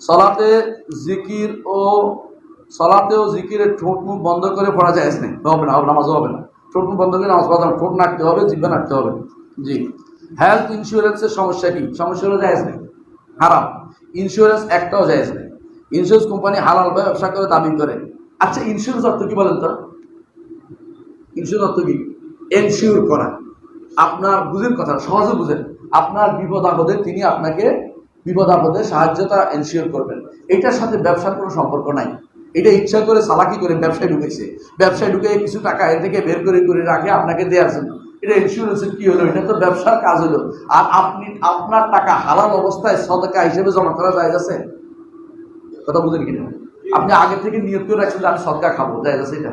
সলাতে জিকির ও সলাতে ও জিকিরের ঠোঁট মুখ বন্ধ করে পড়া যায় না হবে না নামাজও হবে না। ঠোঁট মুখ বন্ধ করে নামাজ পড়া ঠোঁট নাড়তে হবে জিব্বা নাড়তে হবে। জি। হেলথ ইন্স্যুরেন্সের সমস্যা কি? সমস্যা হলো জায়েজ নেই। হারাম। ইন্স্যুরেন্স একটাও জায়েজ নেই। ইন্স্যুরেন্স কোম্পানি হালাল ব্যবসা করে, দাবি করে। আচ্ছা ইন্স্যুরেন্স অর্থ কি বলেন তো? ইন্স্যুরেন্স অর্থ কি? এনশিওর করা। আপনার বুঝেন কথা, সহজে বুঝেন। আপনার বিপদ আপদে তিনি আপনাকে বিপদ আপদে সাহায্যতা এনশিওর করবেন। এটার সাথে ব্যবসার কোনো সম্পর্ক নাই। এটা ইচ্ছা করে সালাকি করে ব্যবসায় ঢুকেছে। ব্যবসায় ঢুকে কিছু টাকা এর থেকে বের করে করে রাখে আপনাকে দেওয়ার জন্য। এটা ইন্স্যুরেন্সের কি হলো? এটা তো ব্যবসার কাজ হলো। আর আপনি, আপনার টাকা হালাল অবস্থায় সদকা হিসেবে জমা করা যায় আছে? কথা বুঝেন কিনা? আপনি আগে থেকে নিয়োগ করে রাখছেন যে আমি সদকা খাব, যায় আছে এটা?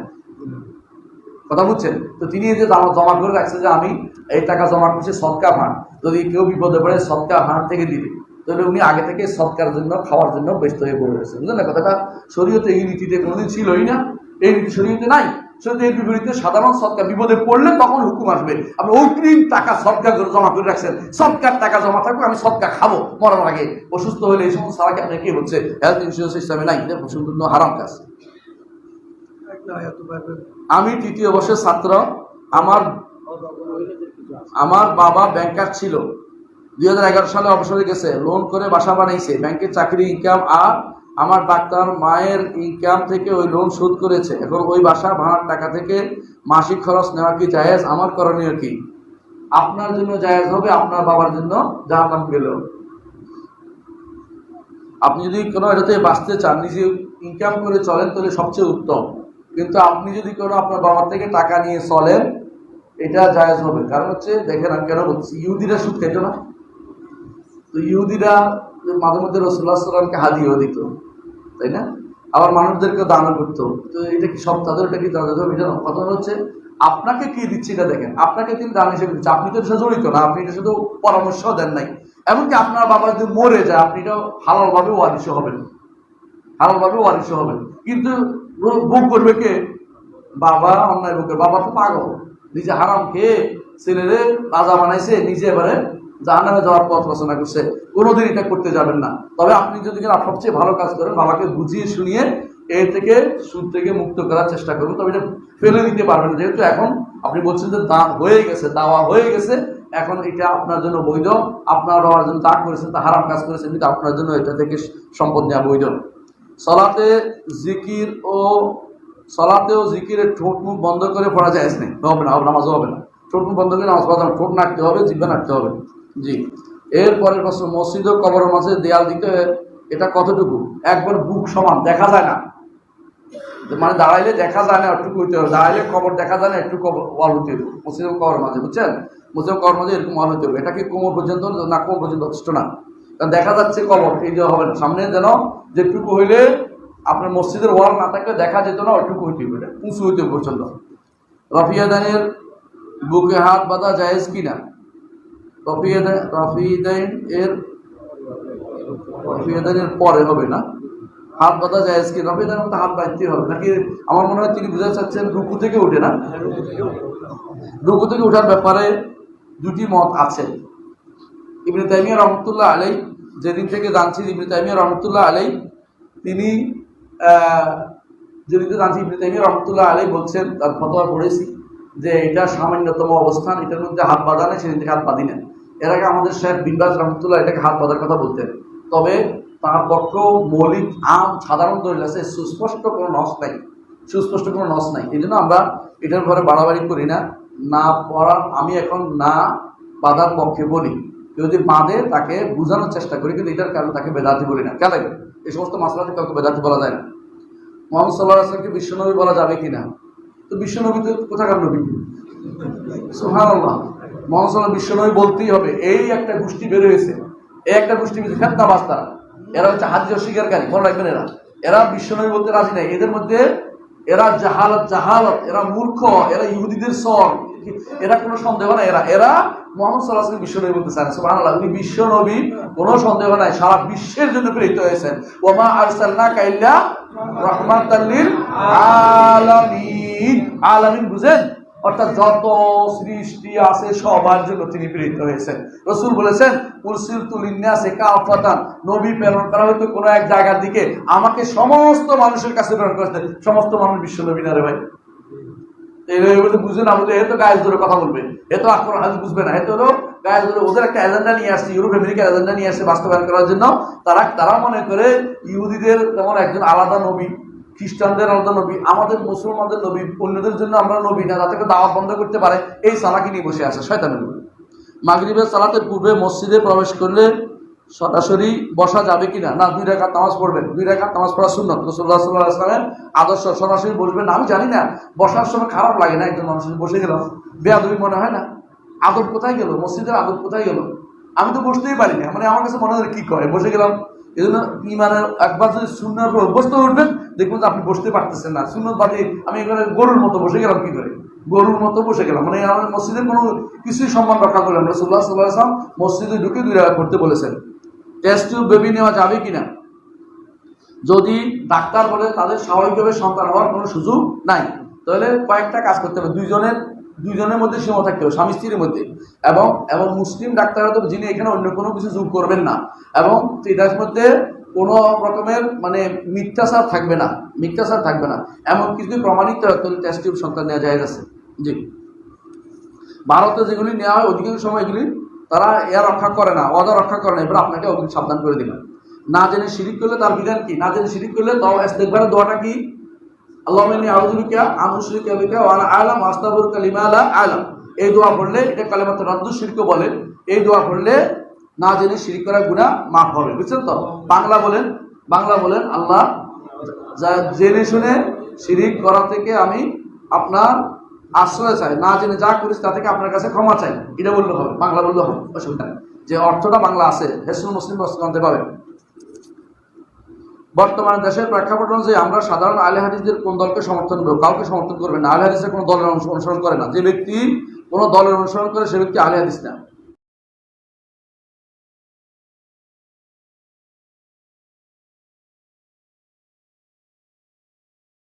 কথা বুঝছেন? তো তিনি যে জমা করে রাখছে যে আমি এই টাকা জমা করছি সৎকা ফান্ড যদি কেউ বিপদে পড়ে সৎকা ফান্ড থেকে দিবে। তাহলে উনি আগে থেকে সৎকার জন্য, খাওয়ার জন্য ব্যস্ত হয়ে পড়ে রয়েছেন। বুঝলেন না কথাটা? শরীয়তে এই নীতিতে কোনোদিন ছিলই না। এই নীতি শরীয়তে নাই। শরীয়তে এর বিপরীতে সাধারণ সৎকার বিপদে পড়লে তখন হুকুম আসবে। আপনি অগ্রিম টাকা সৎকার করে জমা করে রাখছেন। সৎকার টাকা জমা থাকবে, আমি সৎকার খাব মরার আগে। অসুস্থ হলে এই সমস্ত সারাকে আপনার কি হচ্ছে হেলথ ইন্স্যুরেন্স সিস্টেমে নাই। সম্পূর্ণ হারাম কাজ। আমি তৃতীয় বর্ষের ছাত্র। আমার আমার বাবা ব্যাংকার ছিল। দুই হাজার এগারো সালে অবসরে গেছে লোন করে বাসা বানাইছে, ব্যাংকের চাকরি ইনকাম আর আমার ডাক্তার মায়ের ইনকাম থেকে ওই লোন শোধ করেছে। এখন ওই বাসা ভাড়ার টাকা থেকে মাসিক খরচ নেওয়া কি জায়েজ? আমার করণীয় কি? আপনার জন্য জায়েজ হবে, আপনার বাবার জন্য জাহান্নাম গেল। আপনি যদি কোনো এটাতে বাঁচতে চান, নিজে ইনকাম করে চলেন তাহলে সবচেয়ে উত্তম। কিন্তু আপনি যদি কোনো আপনার বাবার থেকে টাকা নিয়ে চলেন, এটা জায়েজ হবে। কারণ হচ্ছে, দেখেন আমি কেন বলছি, ইহুদিরা সুদ খেত না। তো ইহুদিরা মাঝে মধ্যে রসুল্লাহ সাল্লামকে হাদিয়েও দিত, তাই না? আবার মানুষদেরকে দানও করতো। তো এটা কি সব তাদের, এটা কি তাদের? এটা। কথা হচ্ছে, আপনাকে কি দিচ্ছে এটা দেখেন। আপনাকে তিনি দান হিসেবে দিচ্ছে। আপনি তো এটা জড়িত না, আপনি এটা শুধু পরামর্শ দেন নাই। এমনকি আপনার বাবা যদি মরে যায়, আপনি এটা হালালভাবে ওয়ারিশ হবেন। হালালভাবে ওয়ারিশ হবেন। কিন্তু ভোগ করবে কে? বাবা, অন্যায় ভোগ করবে। বাবা তো পাগল। নিজে হারাম খেয়ে ছেলেরে রাজা বানাইছে, নিজে এবারে জাহান্নামে যাওয়ার পথ রচনা করছে। কোনোদিন এটা করতে যাবেন না। তবে আপনি যদি সবচেয়ে ভালো কাজ করেন, বাবাকে বুঝিয়ে শুনিয়ে এর থেকে সুদ থেকে মুক্ত করার চেষ্টা করুন। তবে এটা ফেলে দিতে পারবেন যেহেতু এখন আপনি বলছেন যে দান হয়ে গেছে, দাওয়া হয়ে গেছে, এখন এটা আপনার জন্য বৈধ। আপনার বাবার জন্য দান করেছেন, তা হারাম কাজ করেছেন, কিন্তু আপনার জন্য এটা থেকে সম্পদ নেওয়া বৈধ। সলাতে জিকির ও সলাতে ও জিকিরের ঠোঁট মুখ বন্ধ করে পড়া যায় না। হবে না, হবে নামাজ হবে না। ঠোঁট মুখ বন্ধ করে নামাজ পড়া। ঠোঁট নাড়তে হবে, জিব্বা নাড়তে হবে। জি। এরপরের প্রশ্ন মসজিদ ও কবরের মাঝে দেয়াল দিতে এটা কতটুকু? একবার বুক সমান, দেখা যায় না। মানে দাঁড়াইলে দেখা যায় না, একটু হইতে হবে। দাঁড়াইলে কবর দেখা যায় না, একটু কবর ওয়াল হইতে হবে। মসজিদ কবর মাঝে, বুঝছেন? মসজিদ কবর মাঝে এরকম ওয়াল হইতে হবে। এটা কি কোমর পর্যন্ত না কোমর পর্যন্ত যথেষ্ট না? কারণ দেখা যাচ্ছে কবর এই যে হবে সামনে যেন যেটুকু হইলে আপনার মসজিদের ওয়াল না থাকলে দেখা যেত না, ওইটুকু হইতে হবে। এটা উঁচু হইতে হবে পর্যন্ত। রফিয়াদানের বুকে হাত বাঁধা জায়েজ কিনা? রফিদাইন এর পরে হবে না। হাত বাঁধা জায়েজ কি? রফিদানের মধ্যে হাত বাঁধতে হবে। নাকি আমার মনে হয় তিনি বুঝাতে চাচ্ছেন রুকু থেকে উঠে না? রুকু থেকে ওঠার ব্যাপারে দুটি মত আছে। ইবনে তাইমিয়া রহমতুল্লাহ আলাই যেদিন থেকে জানছি ইবনে তাইমিয়া রহমতুল্লাহ আলাই তিনি যেদিন থেকে জানছি ইবনে তাইমিয়া রহমতুল্লাহ আলাই বলছেন, তার ফতোয়া পড়েছি যে এটা সামান্যতম অবস্থান, এটার মধ্যে হাত বাঁধা নেই, সেদিন থেকে হাত বাঁধি না এর আগে আমাদের সাহেব বিনবাজ রহমতুল্লাহ এটাকে হাত বাঁধার কথা বলতেন। তবে তার পক্ষ মৌলিক আম সাধারণ দলিল আছে, সুস্পষ্ট কোনো নস নাই। সুস্পষ্ট কোনো নস নাই। এই জন্য আমরা এটার ঘরে বাড়াবাড়ি করি না। না পড়ার আমি এখন না বাধার পক্ষে বলি। কেউ যদি বাঁধে তাকে বোঝানোর চেষ্টা করি, কিন্তু এটার কারণে তাকে বেদাতি বলি না। কেন এই সমস্ত মাসলাতে কাউকে বেদাতি বলা যায় না। মোহাম্মদ সাল্লাহ আসলামকে বিশ্বনবী বলা যাবে কি না তো বিশ্বনবী তো কোথাকার নবী? সুহান সাল্লাহ বিশ্বনবী বলতেই হবে, এই একটা গোষ্ঠী বের হয়েছে। এই একটা গোষ্ঠী ফেতনা বাস্তারা এরা হচ্ছে হাজি অস্বীকারী, মনে রাখবেন এরা। এরা বিশ্বনবী বলতে রাজি নাই। এদের মধ্যে এরা জাহালত জাহালত, এরা মূর্খ, এরা ইহুদিদের সর এরা কোনো সন্দেহ নাই। এরা এরা মোহাম্মদ সাল্লাহ বিশ্বনবী বলতে চান আল্লাহ উনি বিশ্বনবী, কোনো সন্দেহ নাই। সারা বিশ্বের জন্য প্রেরিত হয়েছেন। ওমা আরসালনা কাইল্লা রহমাতাল্লিল আলামিন। আলামিন বুঝেন? অর্থাৎ যত সৃষ্টি আছে, সবার জন্য তিনি প্রেরিত হয়েছেন। রসুল বলেছেন উলসিল তুলিন্যাসে কাফাতান নবী প্রেরণ করা হয়তো কোনো এক জায়গার দিকে। আমাকে সমস্ত মানুষের কাছে প্রেরণ করেছে। সমস্ত মানুষ বিশ্ব নবী না রে ভাই? বুঝবে না বুঝলে এ তো গায়ে ধরে কথা বলবে। এ তো আক্রমণ হাজ বুঝবে না। এ তো হলো গায়ে ধরে ওদের একটা এজেন্ডা নিয়ে আসছে, ইউরোপ আমেরিকার এজেন্ডা নিয়ে আসছে বাস্তবায়ন করার জন্য। তারা তারা মনে করে ইহুদিদের যেমন একজন আলাদা নবী। খ্রিস্টানদের আলাদা নবী, আমাদের মুসলমানদের নবী, অন্যদের জন্য আমরা নবী না করে দাওয়াত বন্ধ করতে পারে, এই সালাকি নিয়ে বসে আছে শয়তানের মাগরিবের সালাতের পূর্বে মসজিদে প্রবেশ করলে সরাসরি বসা যাবে কিনা? না, দুই রেখার নামাজ পড়বেন। দুই রেখার নামাজ পড়া সুন্নত। রসুল্লাহ সাল্লাহ আসলামের আদর্শ সরাসরি বসবেন আমি জানি না, বসার সময় খারাপ লাগে না একজন মানুষের বসে গেলাম। বেয়াদবি মনে হয় না? আদব কোথায় গেল? মসজিদের আদব কোথায় গেল? আমি তো বসতেই পারি না মানে আমার কাছে মনে হয় কি করে? বসে গেলাম। এই জন্য ইমানের একবার যদি শূন্যের উপর অভ্যস্ত উঠবেন, দেখবেন যে আপনি বসতে পারতেছেন না। শূন্যত বাদে আমি এখানে গরুর মতো বসে গেলাম কি করে? গরুর মতো বসে গেলাম। মানে আমার মসজিদের কোনো কিছুই সম্মান রক্ষা করলাম রসুল্লাহ সাল্লাহ আসলাম মসজিদে ঢুকে দুই রাখা করতে বলেছেন, টেস্ট টিউব বেবি নেওয়া যাবে কিনা? যদি ডাক্তার বলে তাদের স্বাভাবিকভাবে সন্তান হওয়ার কোনো সুযোগ নাই, তাহলে কয়েকটা কাজ করতে হবে। দুইজনের দুইজনের মধ্যে সীমা থাকতে হবে, স্বামী স্ত্রীর মধ্যে। এবং এবং মুসলিম ডাক্তাররা তো যিনি এখানে অন্য কোনো কিছু যোগ করবেন না। এবং এটার মধ্যে কোনো রকমের মানে মিথ্যাচার থাকবে না, মিথ্যাচার থাকবে না। এমন কিছু প্রমাণিত হয় তাহলে টেস্ট টিউব সন্তান নেওয়া যায় আছে। জি। ভারতে যেগুলি নেওয়া হয়, অধিকাংশ সময় এগুলি তারা এ রক্ষা করে না অদা রক্ষা করে না, এবার আপনাকে ওগুলি সাবধান করে দিবেন না জেনে শিরিক করলে তার বিধান কি? না জেনে শিরিক করলে তো দেখবার দোয়াটা কি? এই দোয়া এটা বলে, এই দোয়া না জেনে শিরিক মাফ হবে, বুঝছেন তো? বাংলা বলেন বাংলা বলেন, আল্লাহ জেনে শুনে শিরিক করা থেকে আমি আপনার আশ্রয় চাই, না জেনে যা করিস তা থেকে আপনার কাছে ক্ষমা চাই, এটা বললে হবে, বাংলা বললে হবে, অসুবিধা নেই। যে অর্থটা বাংলা আছে হেসুল মুসলিম জানতে পাবেন। বর্তমানে দেশের প্রেক্ষাপট অনুযায়ী আমরা সাধারণ আলে হাদিসদের কোন দলকে সমর্থন করব, কাউকে সমর্থন করবে না। আলে হাদিসের কোনো দলের অনুসরণ করে না। যে ব্যক্তি কোনো দলের অনুসরণ করে, সে ব্যক্তি আলে হাদিস না।